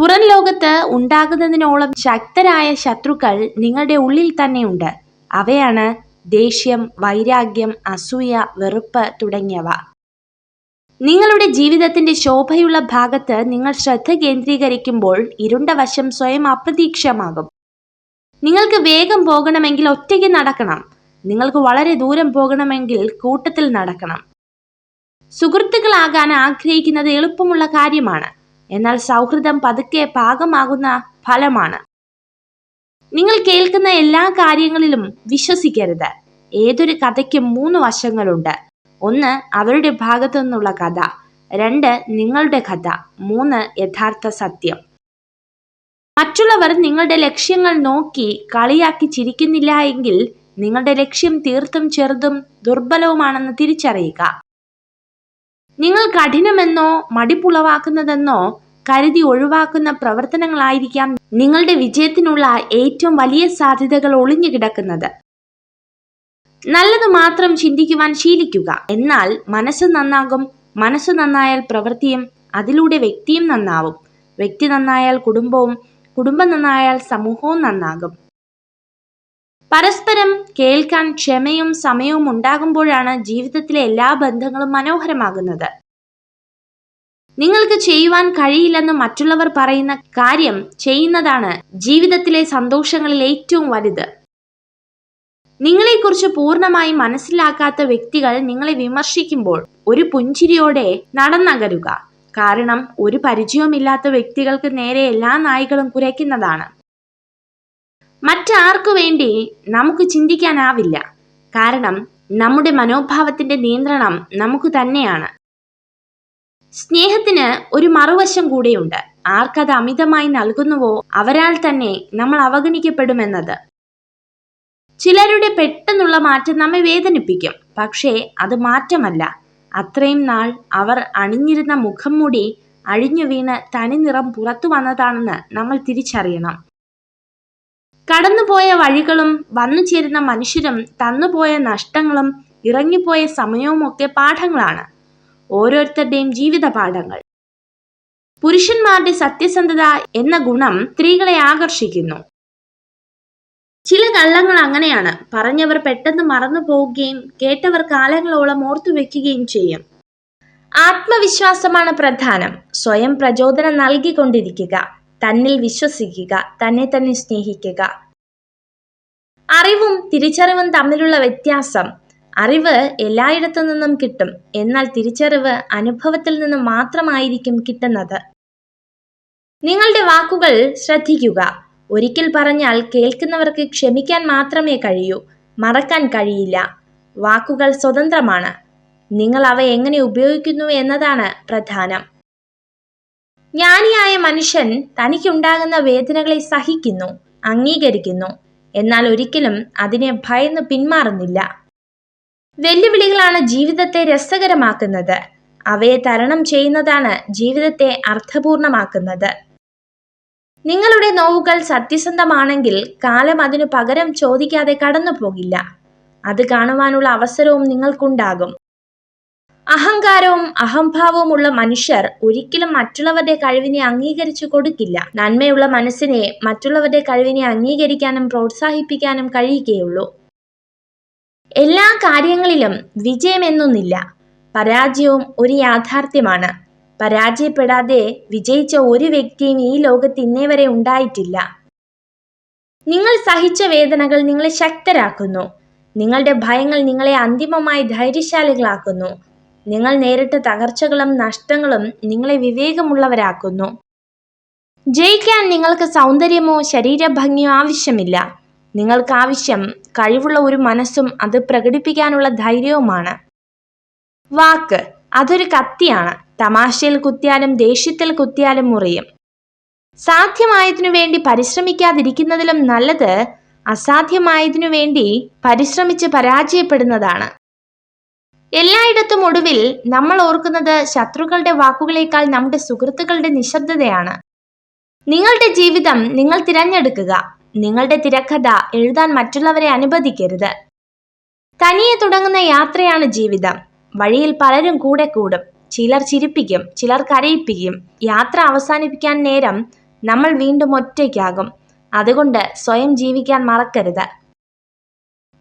പുറം ലോകത്ത് ഉണ്ടാകുന്നതിനോളം ശക്തരായ ശത്രുക്കൾ നിങ്ങളുടെ ഉള്ളിൽ തന്നെയുണ്ട്. അവയാണ് ദേഷ്യം വൈരാഗ്യം അസൂയ വെറുപ്പ് തുടങ്ങിയവ. നിങ്ങളുടെ ജീവിതത്തിന്റെ ശോഭയുള്ള ഭാഗത്ത് നിങ്ങൾ ശ്രദ്ധ കേന്ദ്രീകരിക്കുമ്പോൾ ഇരുണ്ട വശം സ്വയം അപ്രതീക്ഷമാകും നിങ്ങൾക്ക് വേഗം പോകണമെങ്കിൽ ഒറ്റയ്ക്ക് നടക്കണം. നിങ്ങൾക്ക് വളരെ ദൂരം പോകണമെങ്കിൽ കൂട്ടത്തിൽ നടക്കണം. സുഹൃത്തുക്കളാകാൻ ആഗ്രഹിക്കുന്നത് എളുപ്പമുള്ള കാര്യമാണ്. എന്നാൽ സൗഹൃദം പതുക്കെ പാകമാകുന്ന ഫലമാണ്. നിങ്ങൾ കേൾക്കുന്ന എല്ലാ കാര്യങ്ങളിലും വിശ്വസിക്കരുത്. ഏതൊരു കഥയ്ക്കും മൂന്ന് വശങ്ങളുണ്ട്. ഒന്ന് അവരുടെ ഭാഗത്തു നിന്നുള്ള കഥ. രണ്ട് നിങ്ങളുടെ കഥ. മൂന്ന് യഥാർത്ഥ സത്യം. മറ്റുള്ളവർ നിങ്ങളുടെ ലക്ഷ്യങ്ങൾ നോക്കി കളിയാക്കി ചിരിക്കുന്നില്ല എങ്കിൽ നിങ്ങളുടെ ലക്ഷ്യം തീർത്തും ചെറുതും ദുർബലവുമാണെന്ന് തിരിച്ചറിയുക. നിങ്ങൾ കഠിനമെന്നോ മടിപ്പുളവാക്കുന്നതെന്നോ കരുതി ഒഴിവാക്കുന്ന പ്രവർത്തനങ്ങളായിരിക്കാം നിങ്ങളുടെ വിജയത്തിനുള്ള ഏറ്റവും വലിയ സാധ്യതകൾ ഒളിഞ്ഞു കിടക്കുന്നത്. നല്ലത് മാത്രം ചിന്തിക്കുവാൻ ശീലിക്കുക. എന്നാൽ മനസ്സ് നന്നാകും. മനസ്സ് നന്നായാൽ പ്രവൃത്തിയും അതിലൂടെ വ്യക്തിയും നന്നാവും. വ്യക്തി നന്നായാൽ കുടുംബവും കുടുംബം നന്നായാൽ സമൂഹവും നന്നാകും. പരസ്പരം കേൾക്കാൻ ക്ഷമയും സമയവും ഉണ്ടാകുമ്പോഴാണ് ജീവിതത്തിലെ എല്ലാ ബന്ധങ്ങളും മനോഹരമാകുന്നത്. നിങ്ങൾക്ക് ചെയ്യുവാൻ കഴിയില്ലെന്ന് മറ്റുള്ളവർ പറയുന്ന കാര്യം ചെയ്യുന്നതാണ് ജീവിതത്തിലെ സന്തോഷങ്ങളിൽ ഏറ്റവും വലുത്. നിങ്ങളെക്കുറിച്ച് പൂർണമായി മനസ്സിലാക്കാത്ത വ്യക്തികൾ നിങ്ങളെ വിമർശിക്കുമ്പോൾ ഒരു പുഞ്ചിരിയോടെ നടന്നകരുക. കാരണം ഒരു പരിചയവുമില്ലാത്ത വ്യക്തികൾക്ക് നേരെ എല്ലാ നായികളും കുരയ്ക്കുന്നതാണ്. മറ്റാർക്കു വേണ്ടി നമുക്ക് ചിന്തിക്കാനാവില്ല. കാരണം നമ്മുടെ മനോഭാവത്തിന്റെ നിയന്ത്രണം നമുക്ക് തന്നെയാണ്. സ്നേഹത്തിന് ഒരു മറുവശം കൂടെയുണ്ട്. ആർക്കത് അമിതമായി നൽകുന്നുവോ അവരാൽ തന്നെ നമ്മൾ അവഗണിക്കപ്പെടുമെന്നത്. ചിലരുടെ പെട്ടെന്നുള്ള മാറ്റം നമ്മെ വേദനിപ്പിക്കും. പക്ഷേ അത് മാറ്റമല്ല. അത്രയും നാൾ അവർ അണിഞ്ഞിരുന്ന മുഖം മൂടി അഴിഞ്ഞു വീണ് തനിനിറം പുറത്തു വന്നതാണെന്ന് നമ്മൾ തിരിച്ചറിയണം. കടന്നുപോയ വഴികളും വന്നു ചേരുന്ന മനുഷ്യരും തന്നുപോയ നഷ്ടങ്ങളും ഇറങ്ങിപ്പോയ സമയവും ഒക്കെ പാഠങ്ങളാണ്. ഓരോരുത്തരുടെയും ജീവിത പാഠങ്ങൾ. പുരുഷന്മാരുടെ സത്യസന്ധത എന്ന ഗുണം സ്ത്രീകളെ ആകർഷിക്കുന്നു. ചില കള്ളങ്ങൾ അങ്ങനെയാണ്. പറഞ്ഞവർ പെട്ടെന്ന് മറന്നു പോവുകയും കേട്ടവർ കാലങ്ങളോളം ഓർത്തു വെക്കുകയും ചെയ്യും. ആത്മവിശ്വാസമാണ് പ്രധാനം. സ്വയം പ്രചോദനം നൽകിക്കൊണ്ടിരിക്കുക. തന്നിൽ വിശ്വസിക്കുക തന്നെ തന്നെ സ്നേഹിക്കുക. അറിവും തിരിച്ചറിവും തമ്മിലുള്ള വ്യത്യാസം. അറിവ് എല്ലായിടത്തു നിന്നും കിട്ടും. എന്നാൽ തിരിച്ചറിവ് അനുഭവത്തിൽ നിന്ന് മാത്രമായിരിക്കും കിട്ടുന്നത്. നിങ്ങളുടെ വാക്കുകൾ ശ്രദ്ധിക്കുക. ഒരിക്കൽ പറഞ്ഞാൽ കേൾക്കുന്നവർക്ക് ക്ഷമിക്കാൻ മാത്രമേ കഴിയൂ. മറക്കാൻ കഴിയില്ല. വാക്കുകൾ സ്വതന്ത്രമാണ്. നിങ്ങൾ അവ എങ്ങനെ ഉപയോഗിക്കുന്നു എന്നതാണ് പ്രധാനം. ജ്ഞാനിയായ മനുഷ്യൻ തനിക്കുണ്ടാകുന്ന വേദനകളെ സഹിക്കുന്നു അംഗീകരിക്കുന്നു. എന്നാൽ ഒരിക്കലും അതിനെ ഭയന്ന് പിന്മാറുന്നില്ല. വെല്ലുവിളികളാണ് ജീവിതത്തെ രസകരമാക്കുന്നത്. അവയെ തരണം ചെയ്യുന്നതാണ് ജീവിതത്തെ അർത്ഥപൂർണമാക്കുന്നത്. നിങ്ങളുടെ നോവുകൾ സത്യസന്ധമാണെങ്കിൽ കാലം അതിനു പകരം ചോദിക്കാതെ കടന്നു പോകില്ല അത് കാണുവാനുള്ള അവസരവും നിങ്ങൾക്കുണ്ടാകും. അഹങ്കാരവും അഹംഭാവവും ഉള്ള മനുഷ്യർ ഒരിക്കലും മറ്റുള്ളവരുടെ കഴിവിനെ അംഗീകരിച്ചു കൊടുക്കില്ല. നന്മയുള്ള മനസ്സിനെ മറ്റുള്ളവരുടെ കഴിവിനെ അംഗീകരിക്കാനും പ്രോത്സാഹിപ്പിക്കാനും കഴിയുകയുള്ളൂ. എല്ലാ കാര്യങ്ങളിലും വിജയമെന്നൊന്നില്ല. പരാജയവും ഒരു യാഥാർത്ഥ്യമാണ്. പരാജയപ്പെടാതെ വിജയിച്ച ഒരു വ്യക്തിയും ഈ ലോകത്ത് ഇന്നേ വരെ ഉണ്ടായിട്ടില്ല. നിങ്ങൾ സഹിച്ച വേദനകൾ നിങ്ങളെ ശക്തരാക്കുന്നു. നിങ്ങളുടെ ഭയങ്ങൾ നിങ്ങളെ അന്തിമമായി ധൈര്യശാലികളാക്കുന്നു. നിങ്ങൾ നേരിട്ട തകർച്ചകളും നഷ്ടങ്ങളും നിങ്ങളെ വിവേകമുള്ളവരാക്കുന്നു. ജയിക്കാൻ നിങ്ങൾക്ക് സൗന്ദര്യമോ ശരീരഭംഗിയോ ആവശ്യമില്ല. നിങ്ങൾക്ക് ആവശ്യം കഴിവുള്ള ഒരു മനസ്സും അത് പ്രകടിപ്പിക്കാനുള്ള ധൈര്യവുമാണ്. വാക്ക്. അതൊരു കത്തിയാണ്. തമാശയിൽ കുത്തിയാലും ദേഷ്യത്തിൽ കുത്തിയാലും മുറിയും. സാധ്യമായതിനു വേണ്ടി പരിശ്രമിക്കാതിരിക്കുന്നതിലും നല്ലത് അസാധ്യമായതിനു വേണ്ടി പരിശ്രമിച്ച് പരാജയപ്പെടുന്നതാണ്. എല്ലായിടത്തും ഒടുവിൽ നമ്മൾ ഓർക്കുന്നത് ശത്രുക്കളുടെ വാക്കുകളേക്കാൾ നമ്മുടെ സുഹൃത്തുക്കളുടെ നിശബ്ദതയാണ്. നിങ്ങളുടെ ജീവിതം നിങ്ങൾ തിരഞ്ഞെടുക്കുക. നിങ്ങളുടെ തിരക്കഥ എഴുതാൻ മറ്റുള്ളവരെ അനുവദിക്കരുത്. തനിയെ തുടങ്ങുന്ന യാത്രയാണ് ജീവിതം. വഴിയിൽ പലരും കൂടെ കൂടും. ചിലർ ചിരിപ്പിക്കും ചിലർ കരയിപ്പിക്കും. യാത്ര അവസാനിപ്പിക്കാൻ നേരം നമ്മൾ വീണ്ടും ഒറ്റയ്ക്കാകും. അതുകൊണ്ട് സ്വയം ജീവിക്കാൻ മറക്കരുത്.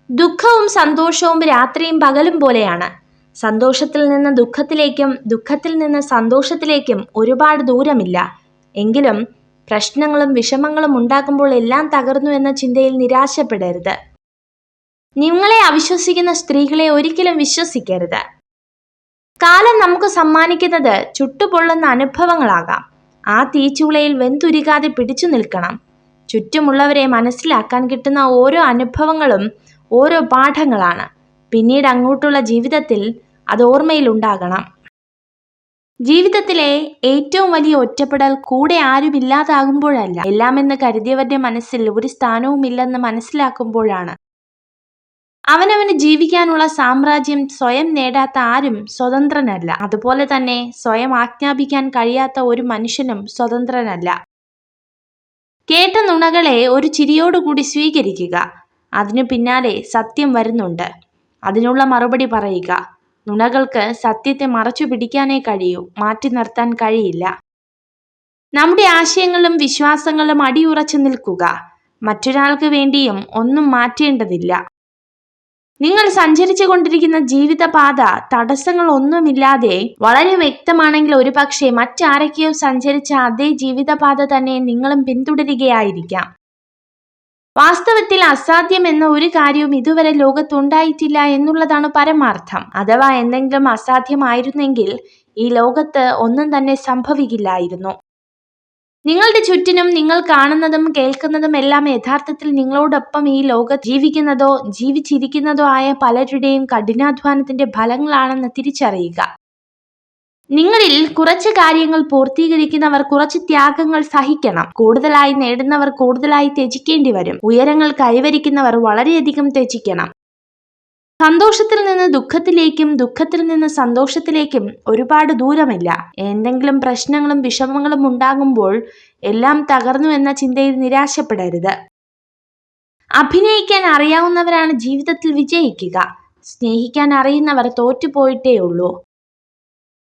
ദുഃഖവും സന്തോഷവും രാത്രിയും പകലും പോലെയാണ്. സന്തോഷത്തിൽ നിന്ന് ദുഃഖത്തിലേക്കും ദുഃഖത്തിൽ നിന്ന് സന്തോഷത്തിലേക്കും ഒരുപാട് ദൂരമില്ല. എങ്കിലും പ്രശ്നങ്ങളും വിഷമങ്ങളും ഉണ്ടാക്കുമ്പോൾ എല്ലാം തകർന്നു എന്ന ചിന്തയിൽ നിരാശപ്പെടരുത്. നിങ്ങളെ അവിശ്വസിക്കുന്ന സ്ത്രീകളെ ഒരിക്കലും വിശ്വസിക്കരുത്. കാലം നമുക്ക് സമ്മാനിക്കുന്നത് ചുട്ടുപൊള്ളുന്ന അനുഭവങ്ങളാകാം. ആ തീച്ചുളയിൽ വെന്തുരുകാതെ പിടിച്ചു നിൽക്കണം. ചുറ്റുമുള്ളവരെ മനസ്സിലാക്കാൻ കിട്ടുന്ന ഓരോ അനുഭവങ്ങളും ഓരോ പാഠങ്ങളാണ്. പിന്നീട് അങ്ങോട്ടുള്ള ജീവിതത്തിൽ അത് ഓർമ്മയിലുണ്ടാകണം ജീവിതത്തിലെ ഏറ്റവും വലിയ ഒറ്റപ്പെടൽ കൂടെ ആരും ഇല്ലാതാകുമ്പോഴല്ല. എല്ലാമെന്ന് കരുതിയവരുടെ മനസ്സിൽ ഒരു സ്ഥാനവും ഇല്ലെന്ന് മനസ്സിലാക്കുമ്പോഴാണ്. അവനവന് ജീവിക്കാനുള്ള സാമ്രാജ്യം സ്വയം നേടാത്ത ആരും സ്വതന്ത്രനല്ല. അതുപോലെ തന്നെ സ്വയം ആജ്ഞാപിക്കാൻ കഴിയാത്ത ഒരു മനുഷ്യനും സ്വതന്ത്രനല്ല. കേട്ട നുണകളെ ഒരു ചിരിയോടുകൂടി സ്വീകരിക്കുക. അതിനു പിന്നാലെ സത്യം വരുന്നുണ്ട്. അതിനുള്ള മറുപടി പറയുക. നുണകൾക്ക് സത്യത്തെ മറച്ചു പിടിക്കാനേ കഴിയൂ. മാറ്റി നിർത്താൻ കഴിയില്ല. നമ്മുടെ ആശയങ്ങളും വിശ്വാസങ്ങളും അടിയുറച്ചു നിൽക്കുക. മറ്റൊരാൾക്ക് വേണ്ടിയും ഒന്നും മാറ്റേണ്ടതില്ല. നിങ്ങൾ സഞ്ചരിച്ചു കൊണ്ടിരിക്കുന്ന ജീവിതപാത തടസ്സങ്ങൾ ഒന്നുമില്ലാതെ വളരെ വ്യക്തമാണെങ്കിൽ ഒരുപക്ഷെ മറ്റാരൊക്കെയോ സഞ്ചരിച്ച അതേ ജീവിതപാത തന്നെ നിങ്ങളും പിന്തുടരുകയായിരിക്കാം. വാസ്തവത്തിൽ അസാധ്യം എന്ന ഒരു കാര്യവും ഇതുവരെ ലോകത്തുണ്ടായിട്ടില്ല എന്നുള്ളതാണ് പരമാർത്ഥം. അഥവാ എന്തെങ്കിലും അസാധ്യമായിരുന്നെങ്കിൽ ഈ ലോകത്ത് ഒന്നും തന്നെ സംഭവിക്കില്ലായിരുന്നു. നിങ്ങളുടെ ചുറ്റിനും നിങ്ങൾ കാണുന്നതും കേൾക്കുന്നതും എല്ലാം യഥാർത്ഥത്തിൽ നിങ്ങളോടൊപ്പം ഈ ലോകത്ത് ജീവിക്കുന്നതോ ജീവിച്ചിരിക്കുന്നതോ ആയ പലരുടെയും കഠിനാധ്വാനത്തിന്റെ ഫലങ്ങളാണെന്ന് തിരിച്ചറിയുക. നിങ്ങളിൽ കുറച്ച് കാര്യങ്ങൾ പൂർത്തീകരിക്കുന്നവർ കുറച്ച് ത്യാഗങ്ങൾ സഹിക്കണം. കൂടുതലായി നേടുന്നവർ കൂടുതലായി ത്യജിക്കേണ്ടി വരും. ഉയരങ്ങൾ കൈവരിക്കുന്നവർ വളരെയധികം ത്യജിക്കണം. സന്തോഷത്തിൽ നിന്ന് ദുഃഖത്തിലേക്കും ദുഃഖത്തിൽ നിന്ന് സന്തോഷത്തിലേക്കും ഒരുപാട് ദൂരമില്ല. എന്തെങ്കിലും പ്രശ്നങ്ങളും വിഷമങ്ങളും ഉണ്ടാകുമ്പോൾ എല്ലാം തകർന്നു എന്ന ചിന്തയിൽ നിരാശപ്പെടരുത്. അഭിനയിക്കാൻ അറിയാവുന്നവരാണ് ജീവിതത്തിൽ വിജയിക്കുക. സ്നേഹിക്കാൻ അറിയുന്നവർ തോറ്റുപോയിട്ടേ ഉള്ളൂ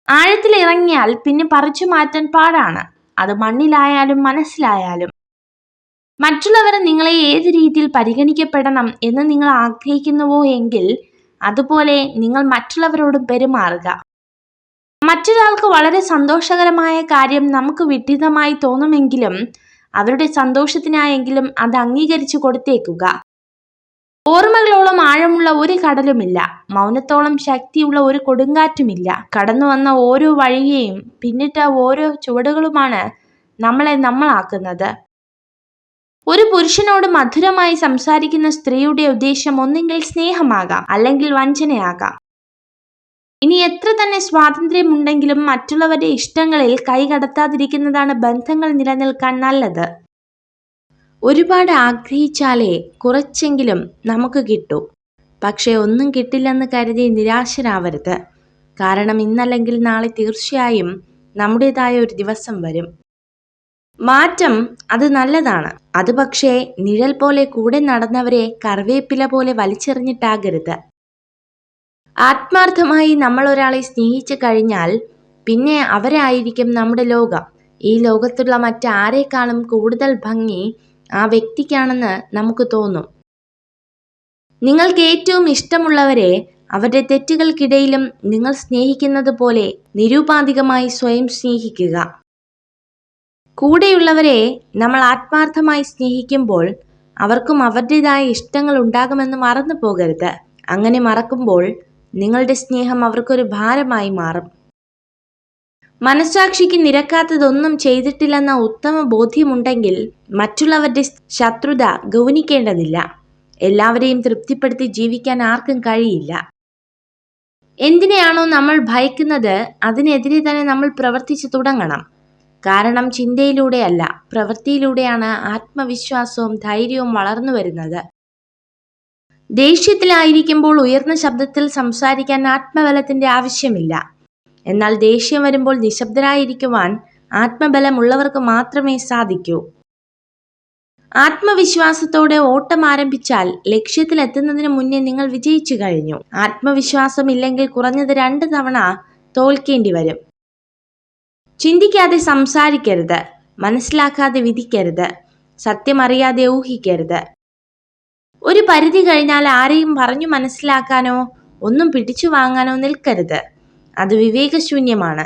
ആഴത്തിൽ ഇറങ്ങിയാൽ പിന്നെ പറിച്ചു മാറ്റാൻ പാടാണ്. അത് മണ്ണിലായാലും മനസ്സിലായാലും. മറ്റുള്ളവർ നിങ്ങളെ ഏത് രീതിയിൽ പരിഗണിക്കപ്പെടണം എന്ന് നിങ്ങൾ ആഗ്രഹിക്കുന്നുവോ എങ്കിൽ അതുപോലെ നിങ്ങൾ മറ്റുള്ളവരോടും പെരുമാറുക. മറ്റൊരാൾക്ക് വളരെ സന്തോഷകരമായ കാര്യം നമുക്ക് വിഡിതമായി തോന്നുമെങ്കിലും അവരുടെ സന്തോഷത്തിനായെങ്കിലും അത് അംഗീകരിച്ചു കൊടുത്തേക്കുക. ഓർമ്മകളോളം ആഴമുള്ള ഒരു കടലുമില്ല. മൗനത്തോളം ശക്തിയുള്ള ഒരു കൊടുങ്കാറ്റുമില്ല. കടന്നു വന്ന ഓരോ വഴിയെയും പിന്നിട്ട ഓരോ ചുവടുകളുമാണ് നമ്മളെ നമ്മളാക്കുന്നത്. ഒരു പുരുഷനോട് മധുരമായി സംസാരിക്കുന്ന സ്ത്രീയുടെ ഉദ്ദേശം ഒന്നെങ്കിൽ സ്നേഹമാകാം അല്ലെങ്കിൽ വഞ്ചനയാകാം. ഇനി എത്ര തന്നെ സ്വാതന്ത്ര്യമുണ്ടെങ്കിലും മറ്റുള്ളവരുടെ ഇഷ്ടങ്ങളിൽ കൈകടത്താതിരിക്കുന്നതാണ് ബന്ധങ്ങൾ നിലനിൽക്കാൻ നല്ലത്. ഒരുപാട് ആഗ്രഹിച്ചാലേ കുറച്ചെങ്കിലും നമുക്ക് കിട്ടൂ. പക്ഷേ ഒന്നും കിട്ടില്ലെന്ന് കരുതി നിരാശരാവരുത്. കാരണം ഇന്നല്ലെങ്കിൽ നാളെ തീർച്ചയായും നമ്മുടേതായ ഒരു ദിവസം വരും. മാറ്റം അത് നല്ലതാണ്. അത് പക്ഷേ നിഴൽ പോലെ കൂടെ നടന്നവരെ കറിവേപ്പില പോലെ വലിച്ചെറിഞ്ഞിട്ടാകരുത്. ആത്മാർത്ഥമായി നമ്മൾ ഒരാളെ സ്നേഹിച്ചു കഴിഞ്ഞാൽ പിന്നെ അവരായിരിക്കും നമ്മുടെ ലോകം. ഈ ലോകത്തുള്ള മറ്റാരേക്കാളും കൂടുതൽ ഭംഗി ആ വ്യക്തിക്കാണെന്ന് നമുക്ക് തോന്നും. നിങ്ങൾക്ക് ഏറ്റവും ഇഷ്ടമുള്ളവരെ അവരുടെ തെറ്റുകൾക്കിടയിലും നിങ്ങൾ സ്നേഹിക്കുന്നത് പോലെ നിരൂപാധികമായി സ്വയം സ്നേഹിക്കുക. കൂടെയുള്ളവരെ നമ്മൾ ആത്മാർത്ഥമായി സ്നേഹിക്കുമ്പോൾ അവർക്കും അവരുടേതായ ഇഷ്ടങ്ങൾ ഉണ്ടാകുമെന്ന് മറന്നു പോകരുത്. അങ്ങനെ മറക്കുമ്പോൾ നിങ്ങളുടെ സ്നേഹം അവർക്കൊരു ഭാരമായി മാറും. മനസാക്ഷിക്ക് നിരക്കാത്തതൊന്നും ചെയ്തിട്ടില്ലെന്ന ഉത്തമ ബോധ്യമുണ്ടെങ്കിൽ മറ്റുള്ളവരുടെ ശത്രുത ഗൗനിക്കേണ്ടതില്ല. എല്ലാവരെയും തൃപ്തിപ്പെടുത്തി ജീവിക്കാൻ ആർക്കും കഴിയില്ല. എന്തിനെയാണോ നമ്മൾ ഭയക്കുന്നത് അതിനെതിരെ തന്നെ നമ്മൾ പ്രവർത്തിച്ചു തുടങ്ങണം. കാരണം ചിന്തയിലൂടെയല്ല പ്രവൃത്തിയിലൂടെയാണ് ആത്മവിശ്വാസവും ധൈര്യവും വളർന്നു വരുന്നത്. ദേഷ്യത്തിലായിരിക്കുമ്പോൾ ഉയർന്ന ശബ്ദത്തിൽ സംസാരിക്കാൻ ആത്മബലത്തിന്റെ ആവശ്യമില്ല. എന്നാൽ ദേഷ്യം വരുമ്പോൾ നിശബ്ദരായിരിക്കുവാൻ ആത്മബലമുള്ളവർക്ക് മാത്രമേ സാധിക്കൂ. ആത്മവിശ്വാസത്തോടെ ഓട്ടം ആരംഭിച്ചാൽ ലക്ഷ്യത്തിലെത്തുന്നതിന് മുന്നേ നിങ്ങൾ വിജയിച്ചു കഴിഞ്ഞു. ആത്മവിശ്വാസമില്ലെങ്കിൽ കുറഞ്ഞത് രണ്ട് തവണ തോൽക്കേണ്ടി വരും. ചിന്തിക്കാതെ സംസാരിക്കരുത്. മനസ്സിലാക്കാതെ വിധിക്കരുത്. സത്യമറിയാതെ ഊഹിക്കരുത്. ഒരു പരിധി കഴിഞ്ഞാൽ ആരെയും പറഞ്ഞു മനസ്സിലാക്കാനോ ഒന്നും പിടിച്ചു വാങ്ങാനോ നിൽക്കരുത്. അത് വിവേകശൂന്യമാണ്.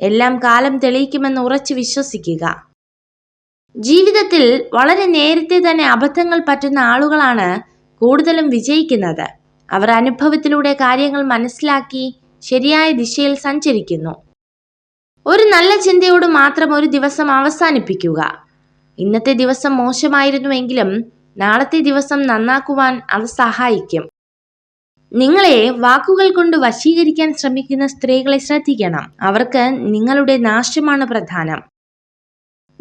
എല്ലാം കാലം തെളിയിക്കുമെന്ന് ഉറച്ചു വിശ്വസിക്കുക. ജീവിതത്തിൽ വളരെ നേരത്തെ തന്നെ അബദ്ധങ്ങൾ പറ്റുന്ന ആളുകളാണ് കൂടുതലും വിജയിക്കുന്നത്. അവർ അനുഭവത്തിലൂടെ കാര്യങ്ങൾ മനസ്സിലാക്കി ശരിയായ ദിശയിൽ സഞ്ചരിക്കുന്നു. ഒരു നല്ല ചിന്തയോട് മാത്രം ഒരു ദിവസം അവസാനിപ്പിക്കുക. ഇന്നത്തെ ദിവസം മോശമായിരുന്നുവെങ്കിലും നാളത്തെ ദിവസം നന്നാക്കുവാൻ അത് സഹായിക്കും. നിങ്ങളെ വാക്കുകൾ കൊണ്ട് വശീകരിക്കാൻ ശ്രമിക്കുന്ന സ്ത്രീകളെ ശ്രദ്ധിക്കണം. അവർക്ക് നിങ്ങളുടെ നാശമാണ് പ്രധാനം.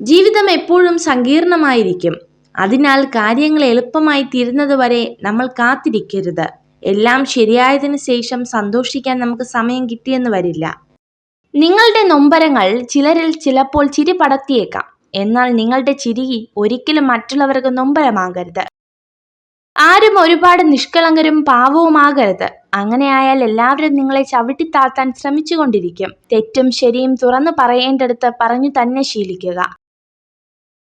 ജീവിതം എപ്പോഴും സങ്കീർണമായിരിക്കും. അതിനാൽ കാര്യങ്ങൾ എളുപ്പമായി തീരുന്നതുവരെ നമ്മൾ കാത്തിരിക്കരുത്. എല്ലാം ശരിയായതിനു ശേഷം സന്തോഷിക്കാൻ നമുക്ക് സമയം കിട്ടിയെന്ന് വരില്ല. നിങ്ങളുടെ നൊമ്പരങ്ങൾ ചിലരിൽ ചിലപ്പോൾ ചിരി പടർത്തിയേക്കാം. എന്നാൽ നിങ്ങളുടെ ചിരി ഒരിക്കലും മറ്റുള്ളവർക്ക് നൊമ്പരമാകരുത്. ആരും ഒരുപാട് നിഷ്കളങ്കരും പാവവുമാകരുത്. അങ്ങനെയായാൽ എല്ലാവരും നിങ്ങളെ ചവിട്ടിത്താത്താൻ ശ്രമിച്ചുകൊണ്ടിരിക്കും. തെറ്റും ശരിയും തുറന്നു പറയേണ്ടടുത്ത് പറഞ്ഞു തന്നെ ശീലിക്കുക.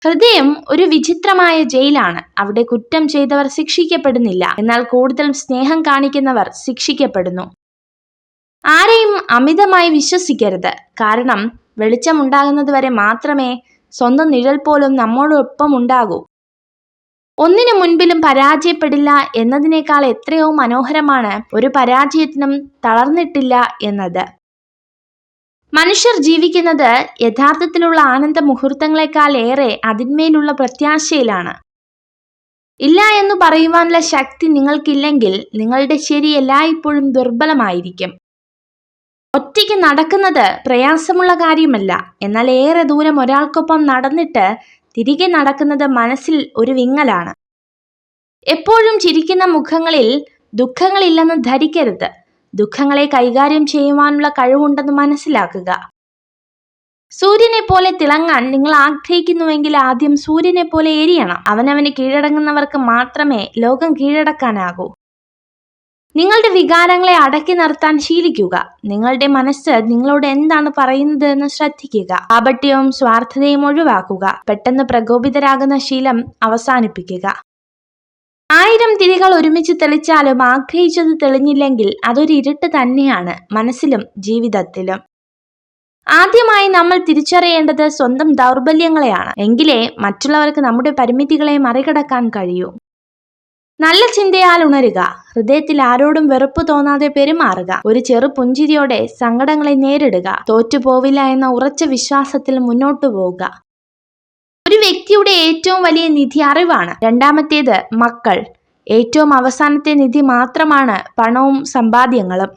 ഹൃദയം ഒരു വിചിത്രമായ ജയിലാണ്. അവിടെ കുറ്റം ചെയ്തവർ ശിക്ഷിക്കപ്പെടുന്നില്ല. എന്നാൽ കൂടുതൽ സ്നേഹം കാണിക്കുന്നവർ ശിക്ഷിക്കപ്പെടുന്നു. ആരെയും അമിതമായി വിശ്വസിക്കരുത്. കാരണം വെളിച്ചമുണ്ടാകുന്നത് വരെ മാത്രമേ സ്വന്തം നിഴൽ പോലും നമ്മോടൊപ്പം ഉണ്ടാകൂ. ഒന്നിനു മുൻപിലും പരാജയപ്പെടില്ല എന്നതിനേക്കാൾ എത്രയോ മനോഹരമാണ് ഒരു പരാജയത്തിനും തളർന്നിട്ടില്ല എന്നത്. മനുഷ്യർ ജീവിക്കുന്നത് യഥാർത്ഥത്തിലുള്ള ആനന്ദ മുഹൂർത്തങ്ങളെക്കാൾ ഏറെ അതിന്മേലുള്ള പ്രത്യാശയിലാണ്. ഇല്ല എന്ന് പറയുവാനുള്ള ശക്തി നിങ്ങൾക്കില്ലെങ്കിൽ നിങ്ങളുടെ ശരി എല്ലായ്പ്പോഴും ദുർബലമായിരിക്കും. ഒറ്റയ്ക്ക് നടക്കുന്നത് പ്രയാസമുള്ള കാര്യമല്ല. എന്നാൽ ഏറെ ദൂരം ഒരാൾക്കൊപ്പം നടന്നിട്ട് തിരികെ നടക്കുന്നത് മനസ്സിൽ ഒരു വിങ്ങലാണ്. എപ്പോഴും ചിരിക്കുന്ന മുഖങ്ങളിൽ ദുഃഖങ്ങളില്ലെന്ന് ധരിക്കരുത്. ദുഃഖങ്ങളെ കൈകാര്യം ചെയ്യുവാനുള്ള കഴിവുണ്ടെന്ന് മനസ്സിലാക്കുക. സൂര്യനെ പോലെ തിളങ്ങാൻ നിങ്ങൾ ആഗ്രഹിക്കുന്നുവെങ്കിൽ ആദ്യം സൂര്യനെ പോലെ എരിയണം. അവനവന് കീഴടങ്ങുന്നവർക്ക് മാത്രമേ ലോകം കീഴടക്കാനാകൂ. നിങ്ങളുടെ വികാരങ്ങളെ അടക്കി നിർത്താൻ ശീലിക്കുക. നിങ്ങളുടെ മനസ്സ് നിങ്ങളോട് എന്താണ് പറയുന്നത് എന്ന് ശ്രദ്ധിക്കുക. കാപട്യവും സ്വാർത്ഥതയും ഒഴിവാക്കുക. പെട്ടെന്ന് പ്രകോപിതരാകുന്ന ശീലം അവസാനിപ്പിക്കുക. ആയിരം തിരികൾ ഒരുമിച്ച് തെളിച്ചാലും ആഗ്രഹിച്ചത് തെളിഞ്ഞില്ലെങ്കിൽ അതൊരു ഇരുട്ട് തന്നെയാണ് മനസ്സിലും ജീവിതത്തിലും. ആദ്യമായി നമ്മൾ തിരിച്ചറിയേണ്ടത് സ്വന്തം ദൗർബല്യങ്ങളെയാണ്. എങ്കിലേ മറ്റുള്ളവർക്ക് നമ്മുടെ പരിമിതികളെ മറികടക്കാൻ കഴിയൂ. നല്ല ചിന്തയാൽ ഉണരുക. ഹൃദയത്തിൽ ആരോടും വെറുപ്പ് തോന്നാതെ പെരുമാറുക. ഒരു ചെറു പുഞ്ചിരിയോടെ സങ്കടങ്ങളെ നേരിടുക. തോറ്റുപോവില്ല എന്ന ഉറച്ച വിശ്വാസത്തിൽ മുന്നോട്ടു പോവുക. ഒരു വ്യക്തിയുടെ ഏറ്റവും വലിയ നിധി അറിവാണ്. രണ്ടാമത്തേത് മക്കൾ. ഏറ്റവും അവസാനത്തെ നിധി മാത്രമാണ് പണവും സമ്പാദ്യങ്ങളും.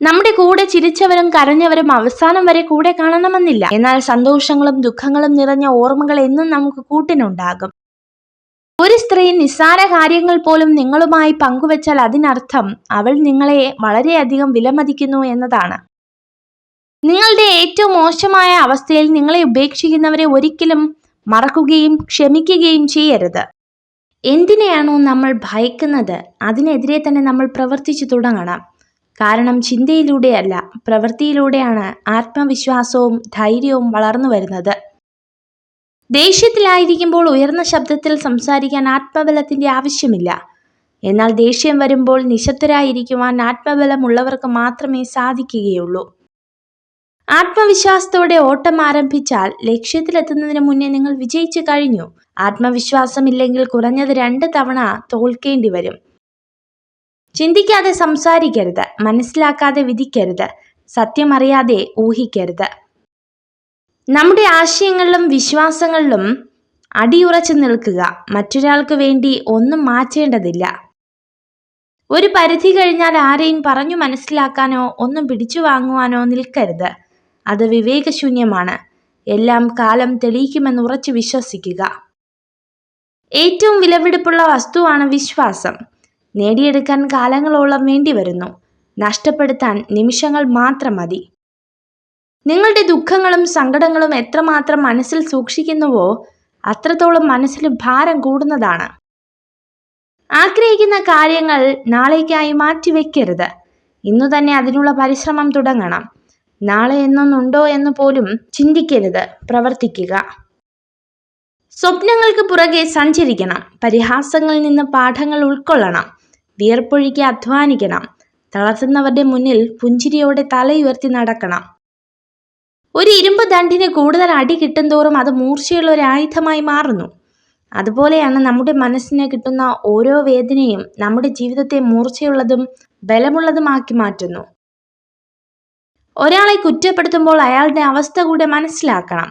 നമ്മുടെ കൂടെ ചിരിച്ചവരും കരഞ്ഞവരും അവസാനം വരെ കൂടെ കാണണമെന്നില്ല. എന്നാൽ സന്തോഷങ്ങളും ദുഃഖങ്ങളും നിറഞ്ഞ ഓർമ്മകൾ എന്നും നമുക്ക് കൂട്ടിനുണ്ടാകും. ഒരു സ്ത്രീ നിസ്സാര കാര്യങ്ങൾ പോലും നിങ്ങളുമായി പങ്കുവച്ചാൽ അതിനർത്ഥം അവൾ നിങ്ങളെ വളരെയധികം വിലമതിക്കുന്നു എന്നതാണ്. നിങ്ങളുടെ ഏറ്റവും മോശമായ അവസ്ഥയിൽ നിങ്ങളെ ഉപേക്ഷിക്കുന്നവരെ ഒരിക്കലും മറക്കുകയും ക്ഷമിക്കുകയും ചെയ്യരുത്. എന്തിനെയാണോ നമ്മൾ ഭയക്കുന്നത് അതിനെതിരെ തന്നെ നമ്മൾ പ്രവർത്തിച്ചു തുടങ്ങണം. കാരണം ചിന്തയിലൂടെയല്ല പ്രവൃത്തിയിലൂടെയാണ് ആത്മവിശ്വാസവും ധൈര്യവും വളർന്നു വരുന്നത്. ദേഷ്യത്തിലായിരിക്കുമ്പോൾ ഉയർന്ന ശബ്ദത്തിൽ സംസാരിക്കാൻ ആത്മബലത്തിന്റെ ആവശ്യമില്ല. എന്നാൽ ദേഷ്യം വരുമ്പോൾ നിശബ്ദരായിരിക്കുവാൻ ആത്മബലമുള്ളവർക്ക് മാത്രമേ സാധിക്കുകയുള്ളൂ. ആത്മവിശ്വാസത്തോടെ ഓട്ടം ആരംഭിച്ചാൽ ലക്ഷ്യത്തിലെത്തുന്നതിന് മുന്നേ നിങ്ങൾ വിജയിച്ചു കഴിഞ്ഞു. ആത്മവിശ്വാസമില്ലെങ്കിൽ കുറഞ്ഞത് രണ്ട് തവണ തോൽക്കേണ്ടി വരും. ചിന്തിക്കാതെ സംസാരിക്കരുത്. മനസ്സിലാക്കാതെ വിധിക്കരുത്. സത്യമറിയാതെ ഊഹിക്കരുത്. നമ്മുടെ ആശയങ്ങളിലും വിശ്വാസങ്ങളിലും അടിയുറച്ചു നിൽക്കുക. മറ്റൊരാൾക്ക് വേണ്ടി ഒന്നും മാറ്റേണ്ടതില്ല. ഒരു പരിധി കഴിഞ്ഞാൽ ആരെയും പറഞ്ഞു മനസ്സിലാക്കാനോ ഒന്നും പിടിച്ചു വാങ്ങുവാനോ നിൽക്കരുത്. അത് വിവേകശൂന്യമാണ്. എല്ലാം കാലം തെളിയിക്കുമെന്ന് ഉറച്ചു വിശ്വസിക്കുക. ഏറ്റവും വിലപിടിപ്പുള്ള വസ്തുവാണ് വിശ്വാസം. നേടിയെടുക്കാൻ കാലങ്ങളോളം വേണ്ടി വരുന്നു നഷ്ടപ്പെടുത്താൻ നിമിഷങ്ങൾ മാത്രം മതി. നിങ്ങളുടെ ദുഃഖങ്ങളും സങ്കടങ്ങളും എത്രമാത്രം മനസ്സിൽ സൂക്ഷിക്കുന്നുവോ അത്രത്തോളം മനസ്സിൽ ഭാരം കൂടുന്നതാണ്. ആഗ്രഹിക്കുന്ന കാര്യങ്ങൾ നാളേക്കായി മാറ്റിവെക്കരുത്. ഇന്നു തന്നെ അതിനുള്ള പരിശ്രമം തുടങ്ങണം. നാളെ എന്നൊന്നുണ്ടോ എന്ന് പോലും ചിന്തിക്കരുത്. പ്രവർത്തിക്കുക. സ്വപ്നങ്ങൾക്ക് പുറകെ സഞ്ചരിക്കണം. പരിഹാസങ്ങളിൽ നിന്ന് പാഠങ്ങൾ ഉൾക്കൊള്ളണം. വിയർപ്പൊഴുക്കി അധ്വാനിക്കണം. തളർത്തുന്നവരുടെ മുന്നിൽ പുഞ്ചിരിയോടെ തലയുയർത്തി നടക്കണം. ഒരു ഇരുമ്പ് ദണ്ടിന് കൂടുതൽ അടി കിട്ടുന്തോറും അത് മൂർച്ചയുള്ള ഒരു ആയുധമായി മാറുന്നു. അതുപോലെയാണ് നമ്മുടെ മനസ്സിന് കിട്ടുന്ന ഓരോ വേദനയും നമ്മുടെ ജീവിതത്തെ മൂർച്ചയുള്ളതും ബലമുള്ളതുമാക്കി മാറ്റുന്നു. ഒരാളെ കുറ്റപ്പെടുത്തുമ്പോൾ അയാളുടെ അവസ്ഥ കൂടെ മനസ്സിലാക്കണം.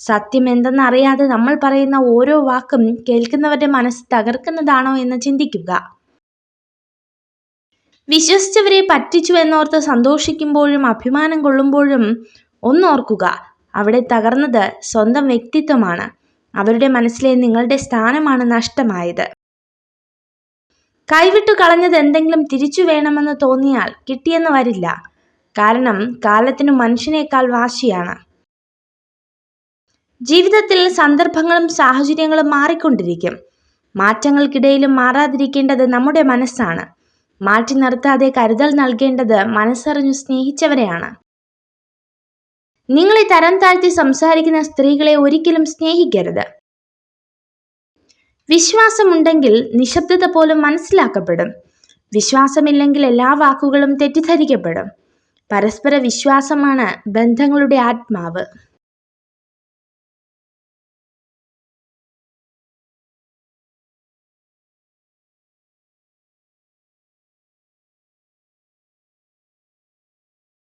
സത്യം എന്തെന്നറിയാതെ നമ്മൾ പറയുന്ന ഓരോ വാക്കും കേൾക്കുന്നവരുടെ മനസ്സ് തകർക്കുന്നതാണോ എന്ന് ചിന്തിക്കുക. വിശ്വസിച്ചവരെ പറ്റിച്ചു എന്നോർത്ത് സന്തോഷിക്കുമ്പോഴും അഭിമാനം കൊള്ളുമ്പോഴും ഒന്നോർക്കുക. അവിടെ തകർന്നത് സ്വന്തം വ്യക്തിത്വമാണ്. അവരുടെ മനസ്സിലെ നിങ്ങളുടെ സ്ഥാനമാണ് നഷ്ടമായത്. കൈവിട്ടു കളഞ്ഞത് എന്തെങ്കിലും തിരിച്ചു വേണമെന്ന് തോന്നിയാൽ കിട്ടിയെന്ന് വരില്ല. കാരണം കാലത്തിനു മനുഷ്യനേക്കാൾ വാശിയാണ്. ജീവിതത്തിൽ സന്ദർഭങ്ങളും സാഹചര്യങ്ങളും മാറിക്കൊണ്ടിരിക്കും. മാറ്റങ്ങൾക്കിടയിലും മാറാതിരിക്കേണ്ടത് നമ്മുടെ മനസ്സാണ്. മാറ്റി നിർത്താതെ കരുതൽ നൽകേണ്ടത് മനസ്സറിഞ്ഞു സ്നേഹിച്ചവരെയാണ്. നിങ്ങളെ തരം താഴ്ത്തി സംസാരിക്കുന്ന സ്ത്രീകളെ ഒരിക്കലും സ്നേഹിക്കരുത്. വിശ്വാസമുണ്ടെങ്കിൽ നിശബ്ദത പോലും മനസ്സിലാക്കപ്പെടും. വിശ്വാസമില്ലെങ്കിൽ എല്ലാ വാക്കുകളും തെറ്റിദ്ധരിക്കപ്പെടും. പരസ്പര വിശ്വാസമാണ് ബന്ധങ്ങളുടെ ആത്മാവ്.